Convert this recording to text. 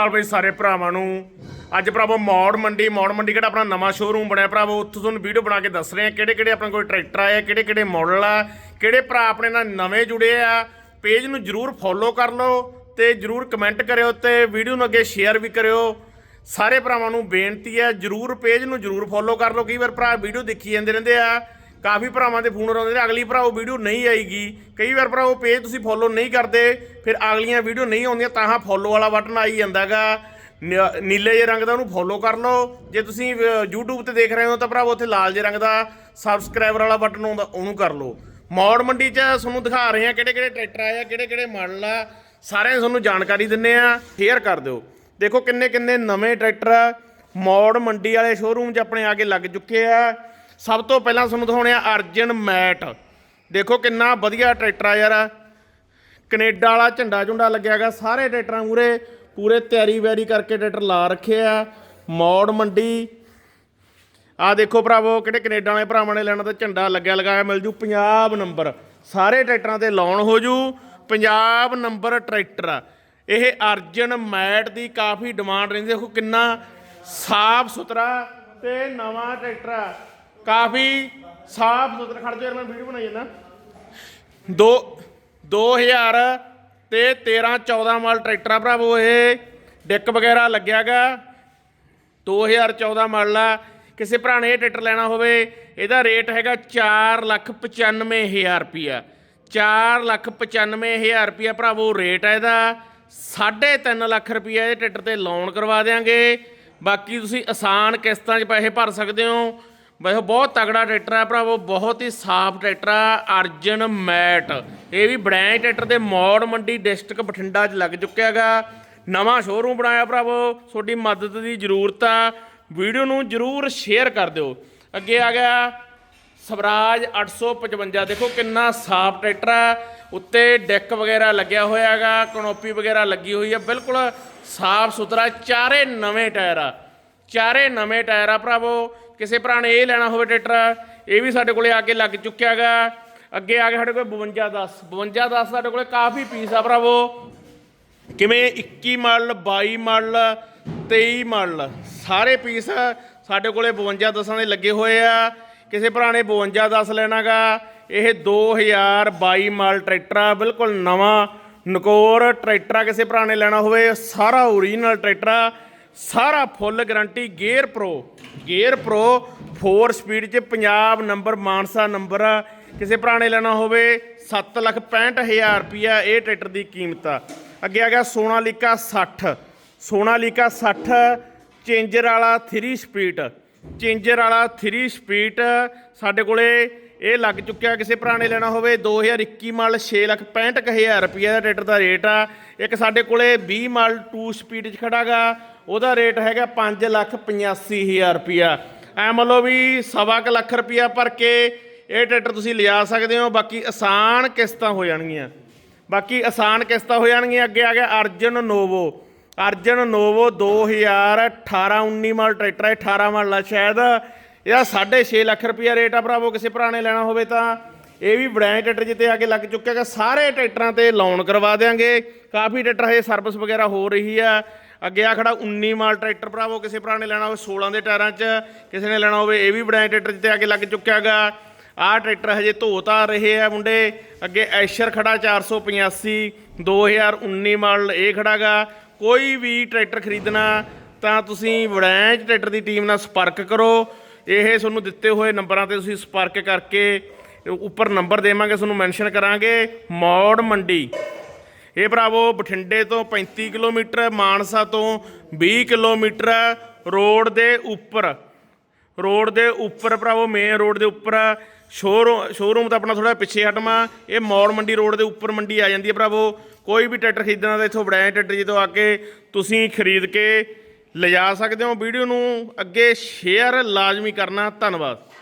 ਅਕਾਲ ਬਈ ਸਾਰੇ ਭਰਾਵਾਂ ਨੂੰ। ਅੱਜ ਭਰਾਵੋ ਮੌੜ ਮੰਡੀ ਮੌੜ ਮੰਡੀ ਕਿਹੜਾ ਆਪਣਾ ਨਵਾਂ ਸ਼ੋਰੂਮ ਬਣਿਆ ਭਰਾਵੋ, ਉੱਥੋਂ ਤੁਹਾਨੂੰ ਵੀਡੀਓ ਬਣਾ ਕੇ ਦੱਸ ਰਹੇ ਆ ਕਿਹੜੇ ਕਿਹੜੇ ਆਪਣੇ ਕੋਲ ਟਰੈਕਟਰ ਆਏ ਆ, ਕਿਹੜੇ ਕਿਹੜੇ ਮਾਡਲ ਆ, ਕਿਹੜੇ ਭਰਾ ਆਪਣੇ ਨਾਲ ਨਵੇਂ ਜੁੜੇ ਆ। ਪੇਜ ਨੂੰ ਜਰੂਰ ਫੋਲੋ ਕਰ ਲਓ ਤੇ ਜਰੂਰ ਕਮੈਂਟ ਕਰਿਓ ਤੇ ਵੀਡੀਓ ਨੂੰ ਅੱਗੇ ਸ਼ੇਅਰ ਵੀ ਕਰਿਓ। ਸਾਰੇ ਭਰਾਵਾਂ ਨੂੰ ਬੇਨਤੀ ਹੈ, ਜਰੂਰ ਪੇਜ ਨੂੰ ਜਰੂਰ ਫੋਲੋ ਕਰ ਲਓ। ਕਈ ਵਾਰ ਭਰਾ ਵੀਡੀਓ ਦੇਖੀ ਜਾਂਦੇ ਰਹਿੰਦੇ ਆ। ਕਾਫੀ ਭਰਾਵਾਂ ਦੇ ਫੋਨ ਆਉਂਦੇ ਨੇ ਅਗਲੀ ਭਰਾਓ ਵੀਡੀਓ ਨਹੀਂ ਆਏਗੀ। ਕਈ ਵਾਰ ਭਰਾਓ ਪੇਜ ਤੁਸੀਂ ਫੋਲੋ ਨਹੀਂ ਕਰਦੇ ਫਿਰ ਅਗਲੀਆਂ ਵੀਡੀਓ ਨਹੀਂ ਆਉਂਦੀਆਂ ਤਾਂ ਹਾਂ ਫੋਲੋ ਵਾਲਾ ਬਟਨ ਆਈ ਜਾਂਦਾਗਾ। ਨ- ਨੀਲੇ ਜਿਹੇ ਰੰਗ ਦਾ ਉਹਨੂੰ ਫੋਲੋ ਕਰ ਲਓ। ਜੇ ਤੁਸੀਂ ਅਹ, YouTube ਤੇ ਦੇਖ ਰਹੇ ਹੋ ਤਾਂ ਭਰਾਵੋ ਉੱਥੇ ਲਾਲ ਜਿਹੇ ਰੰਗ ਦਾ ਸਬਸਕ੍ਰਾਈਬਰ ਵਾਲਾ ਬਟਨ ਆਉਂਦਾ ਉਹਨੂੰ ਕਰ ਲਓ। ਮੌੜ ਮੰਡੀ 'ਚ ਤੁਹਾਨੂੰ ਦਿਖਾ ਰਹੇ ਹਾਂ ਕਿਹੜੇ ਕਿਹੜੇ ਟਰੈਕਟਰ ਆਏ ਆ ਕਿਹੜੇ ਕਿਹੜੇ ਮਾਡਲ ਆ। ਸਾਰਿਆਂ ਤੁਹਾਨੂੰ ਜਾਣਕਾਰੀ ਦਿੰਨੇ ਆ ਸ਼ੇਅਰ ਕਰ ਦਿਓ। ਦੇਖੋ ਕਿੰਨੇ ਕਿੰਨੇ ਨਵੇਂ ਟਰੈਕਟਰ ਮੌੜ ਮੰਡੀ ਵਾਲੇ ਸ਼ੋਰੂਮ 'ਚ ਆਪਣੇ ਆ ਕੇ ਲੱਗ ਚੁੱਕੇ ਆ। ਸਭ ਤੋਂ ਪਹਿਲਾਂ ਤੁਹਾਨੂੰ ਦਿਖਾਉਣੇ ਆ ਅਰਜਨ ਮੈਟ। ਦੇਖੋ ਕਿੰਨਾ ਵਧੀਆ ਟਰੈਕਟਰ ਆ ਯਾਰ। ਕੈਨੇਡਾ ਵਾਲਾ ਝੰਡਾ ਝੁੰਡਾ ਲੱਗਿਆਗਾ ਸਾਰੇ ਟਰੈਕਟਰਾਂ ਮੂਰੇ ਪੂਰੇ ਤਿਆਰੀ ਵੈਰੀ ਕਰਕੇ ਟਰੈਕਟਰ ਲਾ ਰੱਖੇ ਆ। ਮੌੜ ਮੰਡੀ। ਆ ਦੇਖੋ ਭਰਾਵੋ, ਕਿਹੜੇ ਕੈਨੇਡਾ ਵਾਲੇ ਭਰਾਵਾਂ ਨੇ ਲੈਣਾ ਤਾਂ ਝੰਡਾ ਲੱਗਿਆ, ਲਗਾਇਆ, ਮਿਲ ਜੂ ਪੰਜਾਬ ਨੰਬਰ। ਸਾਰੇ ਟਰੈਕਟਰਾਂ ਤੇ ਲਾਉਣ ਹੋ ਜੂ, ਪੰਜਾਬ ਨੰਬਰ ਟਰੈਕਟਰ। ਆ ਇਹ ਅਰਜਨ ਮੈਟ ਦੀ ਕਾਫੀ ਡਿਮਾਂਡ ਰਹਿੰਦੀ ਦੇਖੋ ਕਿੰਨਾ ਸਾਫ਼ ਸੁਥਰਾ ਤੇ ਨਵਾਂ ਟਰੈਕਟਰ ਆ। ਕਾਫੀ ਸਾਫ਼ ਸੁਥਰਾ, ਖੜ ਜਾ ਮੈਂ ਵੀਡੀਓ ਬਣਾਈ ਜਾਂਦਾ। ਦੋ 2000 ਤੇ 13 14 ਮਾਲ ਟਰੈਕਟਰ ਆ ਭਰਾਵੋ, ਇਹ ਡਿੱਕ ਵਗੈਰਾ ਲੱਗਿਆਗਾ। 2014 ਮਾਡਲ ਆ। ਕਿਸੇ ਭਰਾ ਨੇ ਇਹ ਟਰੈਕਟਰ ਲੈਣਾ ਹੋਵੇ, ਇਹਦਾ ਰੇਟ ਹੈਗਾ 495000 ਰੁਪਿਆ 495000 ਰੁਪਿਆ ਭਰਾਵੋ, ਰੇਟ ਹੈ ਇਹਦਾ। 3.5 ਲੱਖ ਰੁਪਿਆ ਇਹ ਟਰੈਕਟਰ ਤੇ ਲੋਨ ਕਰਵਾ ਦੇਾਂਗੇ ਬਾਕੀ ਤੁਸੀਂ ਆਸਾਨ ਕਿਸ਼ਤਾਂ 'ਚ ਪੈਸੇ ਭਰ ਸਕਦੇ ਹੋ। ਵੈਸੇ ਬਹੁਤ ਤਗੜਾ ਟਰੈਕਟਰ ਆ ਭਰਾਵੋ ਬਹੁਤ ਹੀ ਸਾਫ਼ ਟਰੈਕਟਰ ਆ, ਅਰਜਨ ਮੈਟ। ਇਹ ਵੀ ਬ੍ਰਾਂਡ ਟਰੈਕਟਰ ਦੇ ਮੌੜ ਮੰਡੀ ਡਿਸਟ੍ਰਿਕਟ ਬਠਿੰਡਾ 'ਚ ਲੱਗ ਚੁੱਕਿਆ ਹੈਗਾ। ਨਵਾਂ ਸ਼ੋਰੂਮ ਬਣਾਇਆ ਭਰਾਵੋ ਤੁਹਾਡੀ ਮਦਦ ਦੀ ਜ਼ਰੂਰਤ ਆ। ਵੀਡੀਓ ਨੂੰ ਜਰੂਰ ਸ਼ੇਅਰ ਕਰ ਦਿਓ। ਅੱਗੇ ਆ ਗਿਆ ਸਵਰਾਜ 855 ਦੇਖੋ ਕਿੰਨਾ ਸਾਫ਼ ਟਰੈਕਟਰ ਆ। ਉੱਤੇ ਡੈਕ ਵਗੈਰਾ ਲੱਗਿਆ ਹੋਇਆ ਹੈਗਾ, ਕਨੋਪੀ ਵਗੈਰਾ ਲੱਗੀ ਹੋਈ ਆ। ਬਿਲਕੁਲ ਸਾਫ਼ ਸੁਥਰਾ ਚਾਰੇ ਨਵੇਂ ਟਾਇਰ ਆ। ਚਾਰੇ ਨਵੇਂ ਟਾਇਰ ਆ ਭਰਾਵੋ। ਕਿਸੇ ਭਰਾ ਨੇ ਇਹ ਲੈਣਾ ਹੋਵੇ ਟਰੈਕਟਰ, ਇਹ ਵੀ ਸਾਡੇ ਕੋਲੇ ਆ ਕੇ ਲੱਗ ਚੁੱਕਿਆ ਹੈਗਾ ਅੱਗੇ ਆ ਗਿਆ ਸਾਡੇ ਕੋਲ 5210 5210 ਸਾਡੇ ਕੋਲੇ ਕਾਫੀ ਪੀਸ ਆ ਭਰਾਵੋ। ਕਿਵੇਂ 21 ਮਾਡਲ 22 ਮਾਡਲ 23 ਮਾਡਲ, ਸਾਰੇ ਪੀਸ ਸਾਡੇ ਕੋਲੇ 52 ਦਸਾਂ ਦੇ ਲੱਗੇ ਹੋਏ ਆ। ਕਿਸੇ ਭਰਾ ਨੇ 52 10 ਲੈਣਾਗਾ ਇਹ 2022 ਮਾਡਲ ਟਰੈਕਟਰ ਆ, ਬਿਲਕੁਲ ਨਵਾਂ, ਨਕੋਰ ਟਰੈਕਟਰ ਆ ਕਿਸੇ ਭਰਾ ਨੇ ਲੈਣਾ ਹੋਵੇ, ਸਾਰਾ ਓਰੀਜਨਲ ਟਰੈਕਟਰ ਆ। ਸਾਰਾ full guarantee gear pro. Gear pro 4 speed 'ਚ ਪੰਜਾਬ ਨੰਬਰ ਮਾਨਸਾ ਨੰਬਰ ਆ। ਕਿਸੇ ਭਰਾ ਨੇ ਲੈਣਾ ਹੋਵੇ 765000 ਰੁਪਿਆ ਇਹ ਟਰੈਕਟਰ ਦੀ ਕੀਮਤ ਆ। ਅੱਗੇ ਆ ਗਿਆ ਸੋਨਾਲੀਕਾ 60 ਸੋਨਾਲੀਕਾ 60 ਚੇਂਜਰ ਵਾਲਾ 3 ਸਪੀਡ ਚੇਂਜਰ ਵਾਲਾ 3 ਸਪੀਡ ਸਾਡੇ ਕੋਲੇ ਇਹ ਲੱਗ ਚੁੱਕਿਆ, ਕਿਸੇ ਭਰਾ ਨੇ ਲੈਣਾ ਹੋਵੇ 2021 ਮਾਡਲ 665000 ਰੁਪਏ ਦਾ ਟਰੈਕਟਰ ਦਾ ਰੇਟ ਆ। ਇੱਕ ਸਾਡੇ ਕੋਲੇ 20 ਮਾਲ 2 ਸਪੀਡ 'ਚ ਖੜਾਗਾ ਉਹਦਾ ਰੇਟ ਹੈਗਾ 585000 ਰੁਪਿਆ ਐ ਮੰਨ ਲਓ ਵੀ ਸਵਾ ਕੁ ਲੱਖ ਰੁਪਿਆ ਭਰ ਕੇ ਇਹ ਟਰੈਕਟਰ ਤੁਸੀਂ ਲਿਆ ਸਕਦੇ ਹੋ, ਬਾਕੀ ਆਸਾਨ ਕਿਸ਼ਤਾਂ ਹੋ ਜਾਣਗੀਆਂ। ਬਾਕੀ ਆਸਾਨ ਕਿਸ਼ਤਾਂ ਹੋ ਜਾਣਗੀਆਂ, ਅੱਗੇ ਆ ਗਿਆ Arjun Novo. Arjun Novo 2018 19 model tractor ਹੈ 18 ਮਾਡਲ ਆ ਸ਼ਾਇਦ। ਇਹਦਾ 6.5 ਲੱਖ ਰੁਪਇਆ ਰੇਟ ਆ ਭਰਾਵੋ, ਕਿਸੇ ਭਰਾ ਨੇ ਲੈਣਾ ਹੋਵੇ ਤਾਂ। ਇਹ ਵੀ ਬ੍ਰਾਂਡ ਟਰੈਕਟਰ ਜਿੱਤੇ ਆ ਕੇ ਲੱਗ ਚੁੱਕਿਆ ਹੈਗਾ। ਸਾਰੇ ਟਰੈਕਟਰਾਂ ਤੇ ਲੋਨ ਕਰਵਾ ਦੇਾਂਗੇ ਕਾਫੀ ਟਰੈਕਟਰ ਹਜੇ ਸਰਵਿਸ ਵਗੈਰਾ ਹੋ ਰਹੀ ਆ। ਅੱਗੇ ਆ ਖੜਾ 19 ਮਾਲ ਟਰੈਕਟਰ ਭਰਾਵੋ, ਕਿਸੇ ਭਰਾ ਨੇ ਲੈਣਾ ਹੋਵੇ 16 ਦੇ ਟਾਇਰਾਂ 'ਚ, ਕਿਸੇ ਨੇ ਲੈਣਾ ਹੋਵੇ ਇਹ ਵੀ ਬ੍ਰਾਂਡ ਟਰੈਕਟਰ ਜਿੱਤੇ ਆ ਕੇ ਲੱਗ ਚੁੱਕਿਆ ਹੈਗਾ। ਆਹ ਟਰੈਕਟਰ ਹਜੇ ਧੋ ਤਾਂ ਰਹੇ ਆ ਮੁੰਡੇ, ਅੱਗੇ ਐਸ਼ਰ ਖੜਾ 485 2019 ਮਾਡਲ ਇਹ ਖੜਾਗਾ ਕੋਈ ਵੀ ਟਰੈਕਟਰ ਖਰੀਦਣਾ, ਤਾਂ ਤੁਸੀਂ ਵੜੈਂਚ ਟਰੈਕਟਰ ਦੀ ਟੀਮ ਨਾਲ ਸੰਪਰਕ ਕਰੋ। ਇਹ ਤੁਹਾਨੂੰ ਦਿੱਤੇ ਹੋਏ ਨੰਬਰਾਂ ਤੇ ਤੁਸੀਂ ਸੰਪਰਕ ਕਰਕੇ, ਉੱਪਰ ਨੰਬਰ ਦੇਵਾਂਗੇ, ਤੁਹਾਨੂੰ ਮੈਂਸ਼ਨ ਕਰਾਂਗੇ। ਮੌੜ ਮੰਡੀ। ਇਹ ਭਰਾਵੋ, ਬਠਿੰਡੇ ਤੋਂ 35 ਕਿਲੋਮੀਟਰ, ਮਾਨਸਾ ਤੋਂ 20 ਕਿਲੋਮੀਟਰ ਰੋਡ ਦੇ ਉੱਪਰ। ਰੋਡ ਦੇ ਉੱਪਰ ਭਰਾਵੋ ਮੇਨ ਰੋਡ ਦੇ ਉੱਪਰ ਸ਼ੋਰੂਮ ਸ਼ੋਰੂਮ ਤਾਂ ਆਪਣਾ ਥੋੜਾ ਪਿੱਛੇ ਹਟਮਾ ਇਹ ਮੌੜ ਮੰਡੀ, ਰੋਡ ਦੇ ਉੱਪਰ ਮੰਡੀ ਆ ਜਾਂਦੀ ਹੈ ਭਰਾਵੋ। ਕੋਈ ਵੀ ਟਰੈਕਟਰ ਖਰੀਦਣਾ ਤਾਂ ਇੱਥੋਂ ਬੜਾਇਆ ਟਰੈਕਟਰ ਜੀ ਤੋਂ ਆ ਕੇ ਤੁਸੀਂ ਖਰੀਦ ਕੇ ਲਿਜਾ ਸਕਦੇ ਹੋ। ਵੀਡੀਓ ਨੂੰ ਅੱਗੇ ਸ਼ੇਅਰ ਲਾਜ਼ਮੀ ਕਰਨਾ। ਧੰਨਵਾਦ।